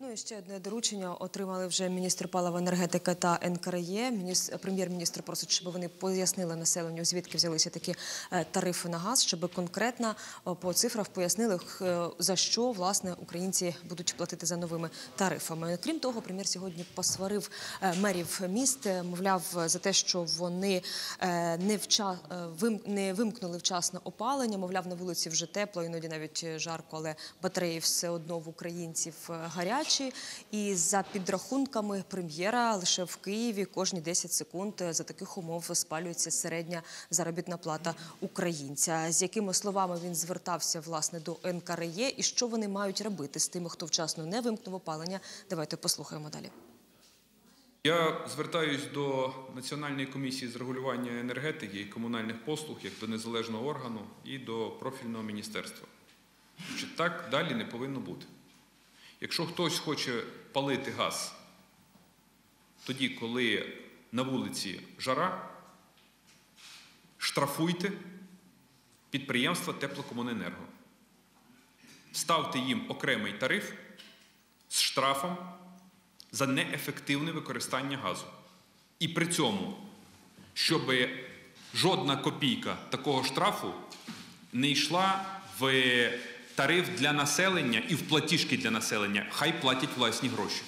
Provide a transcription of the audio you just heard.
Ну і ще одне доручення отримали вже міністр палива енергетики та НКРЄ. Мініс- Прем'єр-міністр просить, щоб вони пояснили населенню, звідки взялися такі е, тарифи на газ, щоб конкретно по цифрах пояснили, х- за що власне українці будуть платити за новими тарифами. Крім того, прем'єр сьогодні посварив е, мерів міст, е, мовляв, за те, що вони е, не вча е, не вимкнули вчасно опалення. Мовляв, на вулиці вже тепло, іноді навіть е, жарко, але батареї все одно в українців е, гарячі. І за підрахунками прем'єра, лише в Києві кожні 10 секунд е, за таких умов спалюється середня заробітна плата українця. З якими словами він звертався власне до НКРЄ і що вони мають робити з тими, хто вчасно не вимкнув опалення? Давайте послухаємо далі. Я звертаюсь до Національної комісії з регулювання енергетики і комунальних послуг як до незалежного органу і до профільного міністерства. Що так далі не повинно бути. Якщо хтось хоче палити газ тоді, коли на вулиці жара, штрафуйте підприємства теплокомуненерго. Ставте їм окремий тариф з штрафом за неефективне використання газу. І при цьому, щоб жодна копійка такого штрафу не йшла в тариф для населення і в платіжки для населення, хай платять власні гроші.